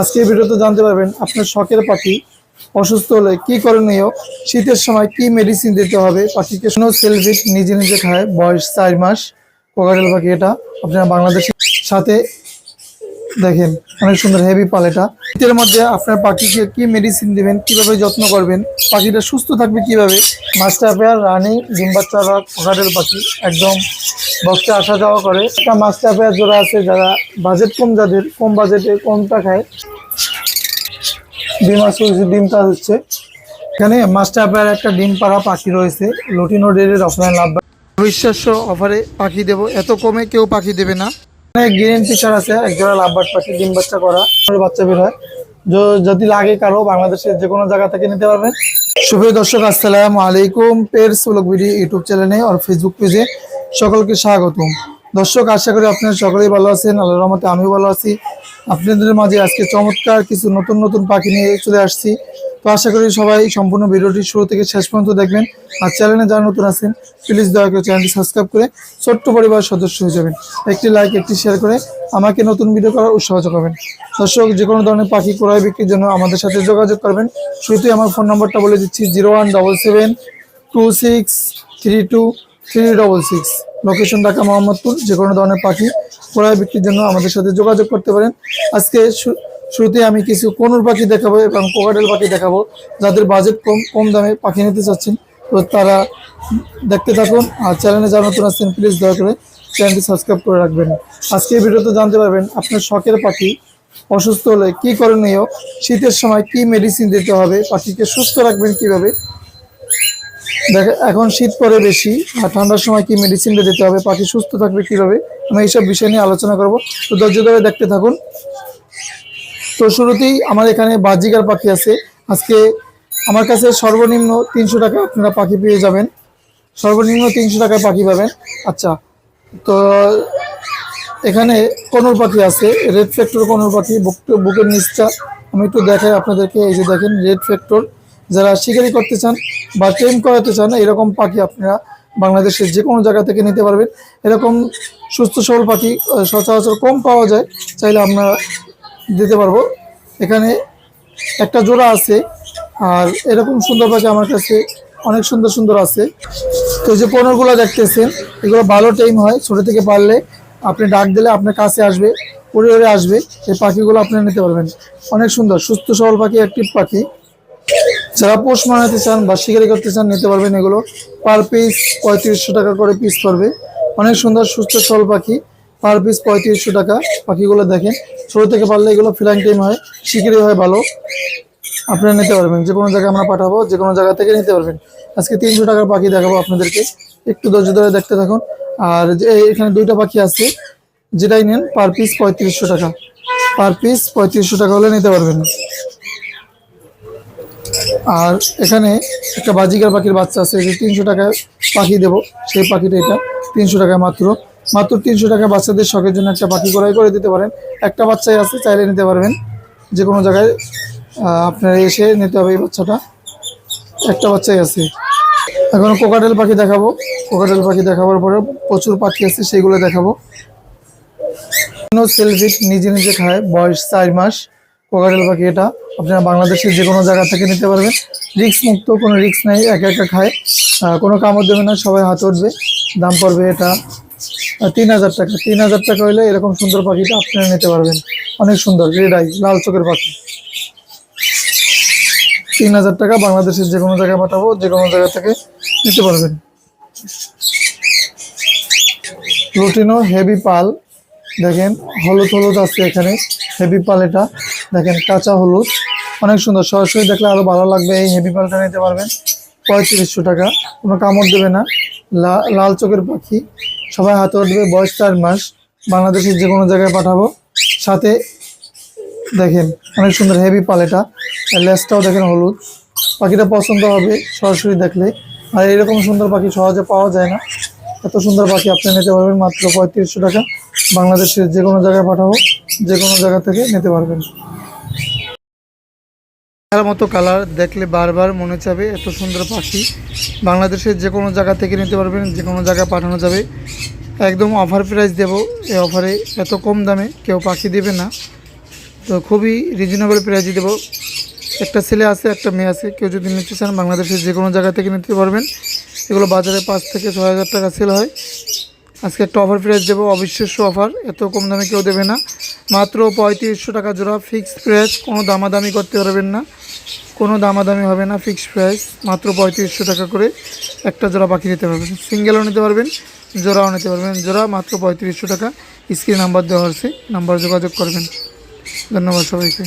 আজকে ভিডিওতে জানতে পারবেন আপনার শখের পাখি অসুস্থ হলে কি করণীয়, শীতের সময় কি মেডিসিন দিতে হবে, পাখিকে শুনো সেলফিট নিজে নিজে খায়, বয়স চার মাস কোকারেল পাখি এটা, আপনারা বাংলাদেশের সাথে দেখেন, অনেক সুন্দর হেভি পাল এটা শীতের মধ্যে আপনার পাখিকে কি মেডিসিন দিবেন, কীভাবে যত্ন করবেন, পাখিটা সুস্থ থাকবে কীভাবে, মাস্টার পেয়ার, রানি ডিম বাচ্চা বা কোকারেল পাখি, একদম বক্সে আসা যাওয়া করে। একটা মাস্টার পেয়ার জোড়া আছে, যারা বাজেট কম যাদের, কম বাজেটে কমটা খায় ডিম আসছে ডিমটা হচ্ছে। এখানে মাস্টার পেয়ার একটা ডিম পাড়া পাখি রয়েছে লটিনো ডেরের অফলাইন লাভ অবিশ্বাস্য অফারে পাখি দেবো। এত কমে কেউ পাখি দেবে না। গ্রিন ফিচার আছে একজোড়া লাভবার্ড পাখি, ডিম বাচ্চা করা বাচ্চা বের হয়। যদি লাগে কারও, বাংলাদেশের যে কোনো জায়গা থেকে নিতে পারবেন শুভ দর্শক, আসসালামু আলাইকুম। পেয়ারস ব্লগ ভিডিও ইউটিউব চ্যানেলে আর ফেসবুক পেজে সকলকে স্বাগতম। দর্শক, আশা করি আপনারা সকলেই ভালো আছেন, আল্লাহর রহমতে আমিও ভালো আছি। আপনাদের মাঝে আজকে চমৎকার কিছু নতুন নতুন পাখি নিয়ে চলে আসছি। তো আশা করি সবাই সম্পূর্ণ ভিডিওটি শুরু থেকে শেষ পর্যন্ত দেখবেন। আর চ্যানেলে যারা নতুন আছেন প্লিজ দয়া করে চ্যানেলটি সাবস্ক্রাইব করে ছোট্ট পরিবার সদস্য হয়ে যাবেন। একটি লাইক একটি শেয়ার করে আমাকে নতুন ভিডিও করার উৎসাহ যোগাবেন। দর্শক, যে কোনো ধরনের পাখি ক্রয় বিক্রির জন্য আমাদের সাথে যোগাযোগ করবেন। শুরুতেই আমার ফোন নম্বরটা বলে দিচ্ছি zero one double seven two six three two three double six location Dhaka, Mohammadpur. যে কোনো ধরনের পাখি ক্রয় বিক্রির জন্য আমাদের সাথে যোগাযোগ করতে পারেন। আজকে শুরুতে আমি কিছু কোনুর পাখি দেখাবো এবং কোকাটেল পাখি দেখাবো, যাদের বাজেট কম কম দামে পাখি নিতে চাচ্ছেন। তো তারা দেখতে থাকুন আর চ্যানেলে যারা নতুন আসছেন প্লিজ দয়া করে চ্যানেলটি সাবস্ক্রাইব করে রাখবেন। আজকে ভিডিওতে জানতে পারবেন আপনার শখের পাখি অসুস্থ হলে কি করণীয়, শীতের সময় কি মেডিসিন দিতে হবে, পাখিকে সুস্থ রাখবেন কীভাবে। দেখে, এখন শীত পরে বেশি আর ঠান্ডার সময় কি মেডিসিনটা দিতে হবে, পাখি সুস্থ থাকবে কীভাবে, আমি এইসব বিষয় নিয়ে আলোচনা করব। তো ধৈর্য ধরে দেখতে থাকুন। তো শুরুতেই আমার এখানে বাজিকার পাখি আছে। আজকে আমার কাছে সর্বনিম্ন তিনশো টাকা আপনারা পাখি পেয়ে যাবেন। সর্বনিম্ন তিনশো টাকায় পাখি পাবেন। আচ্ছা তো এখানে কনুর পাখি আছে, রেড ফ্যাক্টর কনুর পাখি বুক- বুকের নিচটা আমি একটু দেখাই আপনাদেরকে, এই যে দেখেন রেড ফ্যাক্টর। যারা শিকারি করতে চান বা ট্রেন করাতে চান, এরকম পাখি আপনারা বাংলাদেশের যে কোনো জায়গা থেকে নিতে পারবেন। এরকম সুস্থ সবল পাখি সচরাচর কম পাওয়া যায়। চাইলে আমরা দিতে পারব। এখানে একটা জোড়া আছে, আর এরকম সুন্দর পাখি আমার কাছে অনেক সুন্দর সুন্দর আছে। তো যে পনেরোগুলো দেখতেছেন, এগুলো ভালো টাইম হয়, ছোট থেকে পারলে আপনি ডাক দিলে আপনার কাছে আসবে উড়ে উড়ে আসবে, এই পাখিগুলো আপনি নিতে পারবেন। অনেক সুন্দর, সুস্থ সবল পাখি অ্যাক্টিভ পাখি। যারা পোষ মানাতে চান বা শিকারি করতে চান, নিতে পারবেন এগুলো। পার পিস পঁয়ত্রিশশো টাকা করে পিস পড়বে। অনেক সুন্দর, সুস্থ সবল পাখি। পার পিস পঁয়ত্রিশশো টাকা। পাখিগুলো দেখেন ছোট থেকে পারলে এগুলো ফ্লাইং টাইম হয় শিকারি হয় ভালো। আপনারা নিতে পারবেন, যে কোনো জায়গায় আমরা পাঠাবো, যে কোনো জায়গা থেকে নিতে পারবেন। আজকে তিনশো টাকার পাখি দেখাবো আপনাদেরকে, একটু ধৈর্য ধরে দেখতে থাকুন। আর যে এখানে দুইটা পাখি আছে, যেটাই নেন, পার পিস পঁয়ত্রিশশো টাকা। পার পিস পঁয়ত্রিশশো টাকা হলে নিতে পারবেন। আর এখানে একটা বাজিকার পাখির বাচ্চা আছে তিনশো টাকায় পাখি দেবো, সেই পাখিটা এটা তিনশো টাকায় মাত্র। মাত্র তিনশো টাকা বাচ্চাদের শখের জন্য একটা পাখি ক্রয় করে দিতে পারেন। একটা বাচ্চাই আছে, চাইলে নিতে পারবেন। যে কোনো জায়গায় আপনার এসে নিতে হবে এই বাচ্চাটা। একটা বাচ্চাই আছে। এখন কোকাটেল পাখি দেখাবো। কোকাটেল পাখি দেখাবার পরে প্রচুর পাখি আছে, সেইগুলো দেখাবো। সেলফিট নিজে নিজে খায়, বয়স চার মাস। কোকাটেল পাখি এটা, আপনারা বাংলাদেশের যে কোনো জায়গা থেকে নিতে পারবেন। রিক্স মুক্ত, কোনো রিক্স নেই, একা একা খায়। কোনো কামড় দেবে না, সবাই হাত উঠবে দাম পড়বে এটা। তিন হাজার টাকা। তিন হাজার টাকা হলে এরকম সুন্দর পাখিটা আপনারা নিতে পারবেন। অনেক সুন্দর রেড আই লাল চোখের পাখি। তিন হাজার টাকা বাংলাদেশের যে কোনো জায়গায় পাঠাবো, যে কোনো জায়গা থেকে নিতে পারবেন। লুটিনো হেভি পাল, দেখেন, হলুদ হলুদ আছে এখানে, হেভি পাল এটা। দেখেন, কাঁচা হলুদ, অনেক সুন্দর। সরাসরি দেখলে আরও ভালো লাগবে এই হেভি পালটা নিতে পারবেন। পঁয়ত্রিশশো টাকা, কোনো কামড় দেবে না। লাল চোখের পাখি। সবাই হাতে উঠবে বয়স চার মাস। বাংলাদেশের যে কোনো জায়গায় পাঠাবো। সাথে দেখেন, অনেক সুন্দর হেভি পাল এটা আর লেজটাও দেখেন হলুদ। পাখিটা পছন্দ হবে সরাসরি দেখলে। আর এরকম সুন্দর পাখি সহজে পাওয়া যায় না। এত সুন্দর পাখি আপনি নিতে পারবেন মাত্র পঁয়ত্রিশশো টাকা। বাংলাদেশের যে কোনো জায়গায় পাঠাবো যে কোনো জায়গা থেকে নিতে পারবেন। তার মতো কালার দেখলে বারবার মনে চাবে এত সুন্দর পাখি। বাংলাদেশের যে কোনো জায়গা থেকে নিতে পারবেন, যে কোনো জায়গায় পাঠানো যাবে। একদম অফার প্রাইস দেব, এই অফারে এত কম দামে কেউ পাখি দেবে না। তো খুবই রিজনেবল প্রাইজে দেবো। একটা ছেলে আছে, একটা মেয়ে আছে, কেউ যদি নিতে চান, বাংলাদেশের যে কোনো জায়গা থেকে নিতে পারবেন। এগুলো বাজারে পাঁচ থেকে ছয় হাজার টাকা সেল হয়। আজকে একটা অফার প্রাইস দেবো, অবিশ্বাস্য অফার এত কম দামে কেউ দেবে না। মাত্র পঁয়ত্রিশশো টাকা জোড়া ফিক্সড প্রাইস কোনো দামাদামি করতে পারবেন না। কোনো দামাদামি হবে না ফিক্সড প্রাইস মাত্র পঁয়ত্রিশশো টাকা করে একটা জোড়া পাখি নিতে পারবেন। সিঙ্গেলও নিতে পারবেন, জোড়াও নিতে পারবেন। জোড়া মাত্র পঁয়ত্রিশশো টাকা স্ক্রিন নাম্বার দেওয়া হচ্ছে নাম্বার যোগাযোগ করবেন। ধন্যবাদ সবাইকে।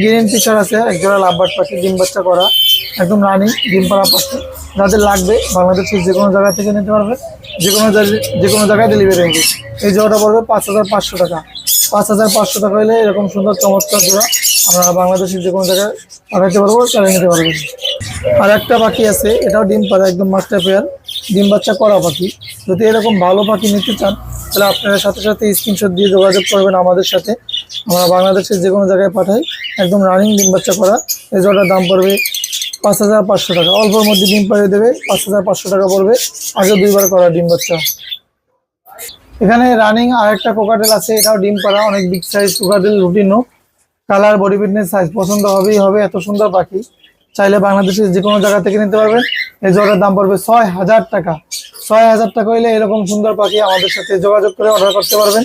গ্রিন ফিচার আছে একজোড়া লাভবার্ড পাখি, ডিম বাচ্চা করা। একদম রানিং ডিম পাড়া পাখি যাদের লাগবে, বাংলাদেশের যে কোনো জায়গা থেকে নিতে পারবে। যে কোনো জায়গায় যে কোনো জায়গায় ডেলিভারি হবে এই জোড়াটা পড়বে পাঁচ হাজার পাঁচশো টাকা। পাঁচ হাজার পাঁচশো টাকা হলে এরকম সুন্দর চমৎকার জোড়া আমরা বাংলাদেশের যে কোনো জায়গায় পাঠাতে পারব, চালিয়ে নিতে পারবেন আর একটা পাখি আছে, এটাও ডিম পাড়া, একদম মাস্টার পেয়ার ডিম বাচ্চা করা পাখি। যদি এরকম ভালো পাখি নিতে চান, তাহলে আপনারা সাথে সাথে স্ক্রিনশট দিয়ে যোগাযোগ করবেন আমাদের সাথে। আমরা বাংলাদেশের যে কোনো জায়গায় পাঠাই, একদম রানিং ডিম বাচ্চা করা। এই জলটার দাম পড়বে পাঁচ হাজার পাঁচশো টাকা। অল্পর মধ্যে ডিম পাড়িয়ে দেবে, পাঁচ হাজার পাঁচশো টাকা পড়বে। আগে দুইবার করা ডিম বাচ্চা। এখানে রানিং আর একটা কোকাটেল আছে, এটাও ডিম পাড়া, অনেক বিগ সাইজ কোকাটেল রুটিনও কালার বডি ফিটনেস সাইজ পছন্দ হবেই হবে, এত সুন্দর পাখি। চাইলে বাংলাদেশের যে কোনো জায়গা থেকে নিতে পারবেন। এই জোড়ার দাম পড়বে ছয় হাজার টাকা। ছয় হাজার টাকা হইলে এরকম সুন্দর পাখি আমাদের সাথে যোগাযোগ করে অর্ডার করতে পারবেন।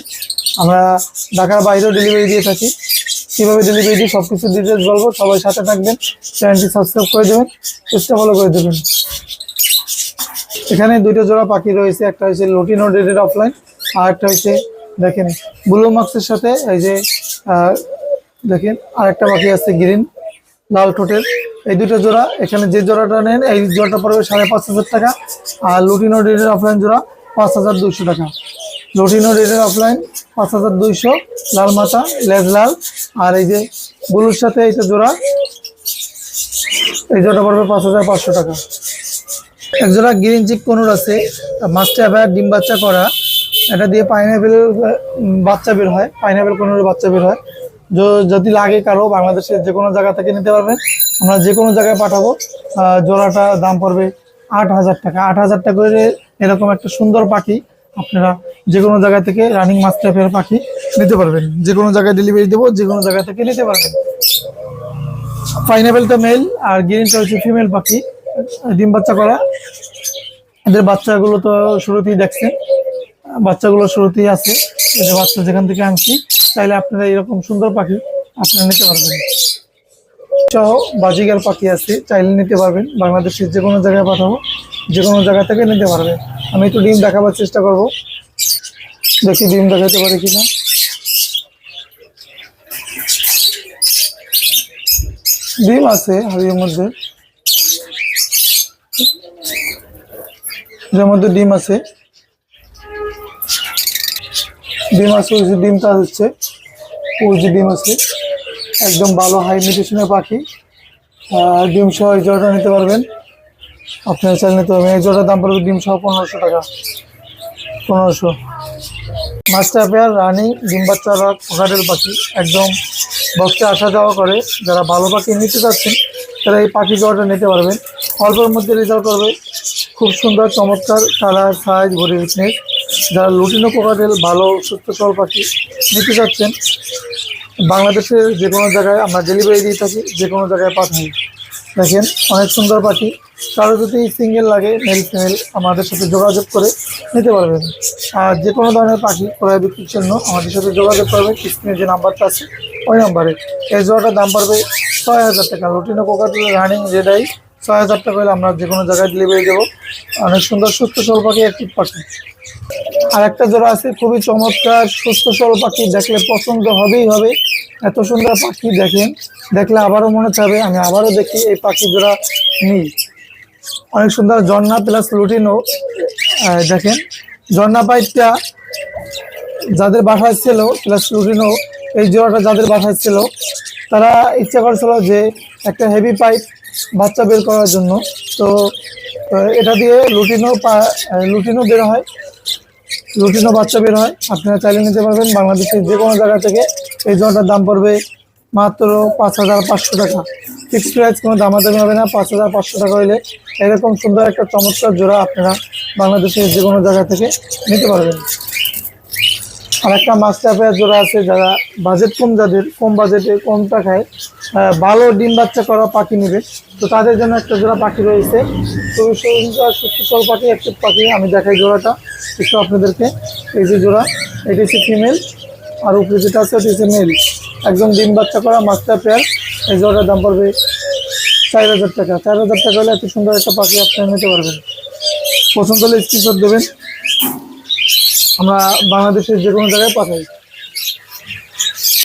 আমরা ঢাকার বাইরেও ডেলিভারি দিয়ে থাকি। কীভাবে ডেলিভারি দিই সব কিছু ডিটেলস বলব, সবাই সাথে থাকবেন চ্যানেলটি সাবস্ক্রাইব করে দেবেন চেষ্টা ফলো করে দেবেন। এখানে দুইটা জোড়া পাখি রয়েছে, একটা হচ্ছে লুটিনো ডেডেড অফলাইন আর একটা হচ্ছে দেখেন ব্লু মার্কসের সাথে এই যে দেখেন আর একটা পাখি আছে গ্রিন লাল ঠোঁটের। এই দুটো জোড়া, এখানে যে জোড়াটা নেন, এই জোড়াটা পড়বে সাড়ে পাঁচ হাজার টাকা, আর লুটিনো ডেডের অফলাইন জোড়া পাঁচ হাজার দুইশো টাকা। লুটিনো ডেডের অফলাইন পাঁচ হাজার দুইশো, লাল মাথা, লেজ লাল আর এই যে ব্লুর সাথে এইটা জোড়া, এই জোড়া পড়বে পাঁচ হাজার পাঁচশো টাকা। একজোড়া গ্রিন চিক কোনুর আছে মাছটা আবার ডিম বাচ্চা করা। এটা দিয়ে পাইনাপেল বাচ্চা বের হয় পাইনাপেল কোনুরের বাচ্চা বের হয়। যদি লাগে কারও, বাংলাদেশের যে কোনো জায়গা থেকে নিতে পারবেন আমরা যে কোনো জায়গায় পাঠাবো। জোড়াটা দাম পড়বে আট হাজার টাকা। আট হাজার টাকা এরকম একটা সুন্দর পাখি আপনারা যে কোনো জায়গা থেকে রানিং মাছ টাইপের পাখি নিতে পারবেন। যে কোনো জায়গায় ডেলিভারি দেবো যে কোনো জায়গা থেকে নিতে পারবেন। পাইনাপেলটা মেল আর গ্রিনটা হচ্ছে ফিমেল পাখি, ডিম বাচ্চা করা। এদের বাচ্চাগুলো তো শুরুতেই দেখছেন, বাচ্চাগুলো শুরুতেই আছে। এদের বাচ্চা যেখান থেকে আনছি চাইলে আপনারা এরকম সুন্দর পাখি আপনারা নিতে পারবেন। সহ বাজিগার পাখি আছে, চাইলে নিতে পারবেন। বাংলাদেশের যে কোনো জায়গায় পাঠাবো যে কোনো জায়গা থেকে নিতে পারবেন। আমি একটু ডিম দেখাবার চেষ্টা করব। দেখি ডিম দেখাতে পারি কিনা। ডিম আছে হাড়ির মধ্যে। যার মধ্যে ডিম আছে। ডিম আছে, ওই যে ডিমটা হচ্ছে ওই যে ডিম আছে। একদম ভালো হাই মিউটেশনের পাখি। ডিম সহ জোড়াটা নিতে পারবেন। আপনারা চাইলে নিতে পারবেন এই জোড়াটার দাম পড়বে ডিম সহ পনেরোশো টাকা। পনেরোশো। মাস্টার পেয়ার রানি ডিম বাচ্চারা কোকাটেল পাখি একদম বক্সে আসা যাওয়া করে। যারা ভালো পাখি নিতে চাচ্ছেন, তারা এই পাখি জোড়াটা নিতে পারবেন। অল্পের মধ্যে রেজাল্ট করবে খুব সুন্দর, চমৎকার কালার সাইজ বডি ফিটনেস যারা লুটিনো কোকাটেল ভালো, সুস্থ সবল পাখি নিতে চাচ্ছেন, বাংলাদেশের যে কোনো জায়গায় আমরা ডেলিভারি দিয়ে থাকি, যে কোনো জায়গায় পাঠাই। দেখেন, অনেক সুন্দর পাখি। কারও যদি সিঙ্গেল লাগে মেল ফিমেল আমাদের সাথে যোগাযোগ করে নিতে পারবেন। আর যে কোনো ধরনের পাখি ক্রয় বিক্রির জন্য আমাদের সাথে যোগাযোগ করবেন। স্ক্রিনে যে নাম্বারটা আছে, ওই নাম্বারে এই জোড়াটার দাম পড়বে ছয় হাজার টাকা। রুটিনো কোকাটিল রানিং রেডাই ছয় হাজার টাকা হলে আমরা যে কোনো জায়গায় ডেলিভারি দেবো। অনেক সুন্দর, সুস্থ সবল পাখি একটি পাখি। আর একটা জোড়া আছে, খুবই চমৎকার, সুস্থ সরল পাখি। দেখলে পছন্দ হবেই হবে। এত সুন্দর পাখি দেখেন। দেখলে আবারও মনে চাবে, আমি আবারও দেখি এই পাখি জোড়া নিই। অনেক সুন্দর ঝর্ণা প্লাস লুটিনও দেখেন। ঝর্ণা পাইপটা যাদের বাসায় ছিল প্লাস লুটিনও এই জোড়াটা যাদের বাসায় ছিল তারা ইচ্ছা করছিল যে একটা হেভি পাইপ বাচ্চা বের করার জন্য। তো এটা দিয়ে লুটিনও আহ, বের হয়। লুটিনও বাচ্চা বের হয়। আপনারা চাইলে নিতে পারবেন বাংলাদেশের যে কোনো জায়গা থেকে। এই জলটার দাম পড়বে মাত্র পাঁচ হাজার পাঁচশো টাকা। ফিক্সড প্রাইস কোনো দামাদামি হবে না, পাঁচ হাজার পাঁচশো টাকা হইলে এরকম সুন্দর একটা চমৎকার জোড়া আপনারা বাংলাদেশের যে কোনো জায়গা থেকে নিতে পারবেন। আর একটা মাস্টার জোড়া আছে যারা বাজেট কম যাদের, কম বাজেটে কম টাকায় ভালো ডিম বাচ্চা করা পাখি নেবে, তো তাদের জন্য একটা জোড়া পাখি রয়েছে। খুবই সুন্দর সুস্থল পাখি, একটা পাখি, আমি দেখাই জোড়াটা একটু আপনাদেরকে। এই যে জোড়া, এটি হচ্ছে ফিমেল আর উপরে যেটা আছে ওটি হচ্ছে মেল একদম ডিম বাচ্চা করা মাস্টার পেয়ার। এই জোড়ার দাম পড়বে চার হাজার টাকা। চার হাজার টাকা হলে এত সুন্দর একটা পাখি আপনারা নিতে পারবেন। পছন্দ হলে স্ক্রিনশট দেবেন। আমরা বাংলাদেশের যে কোনো জায়গায় পাঠাই।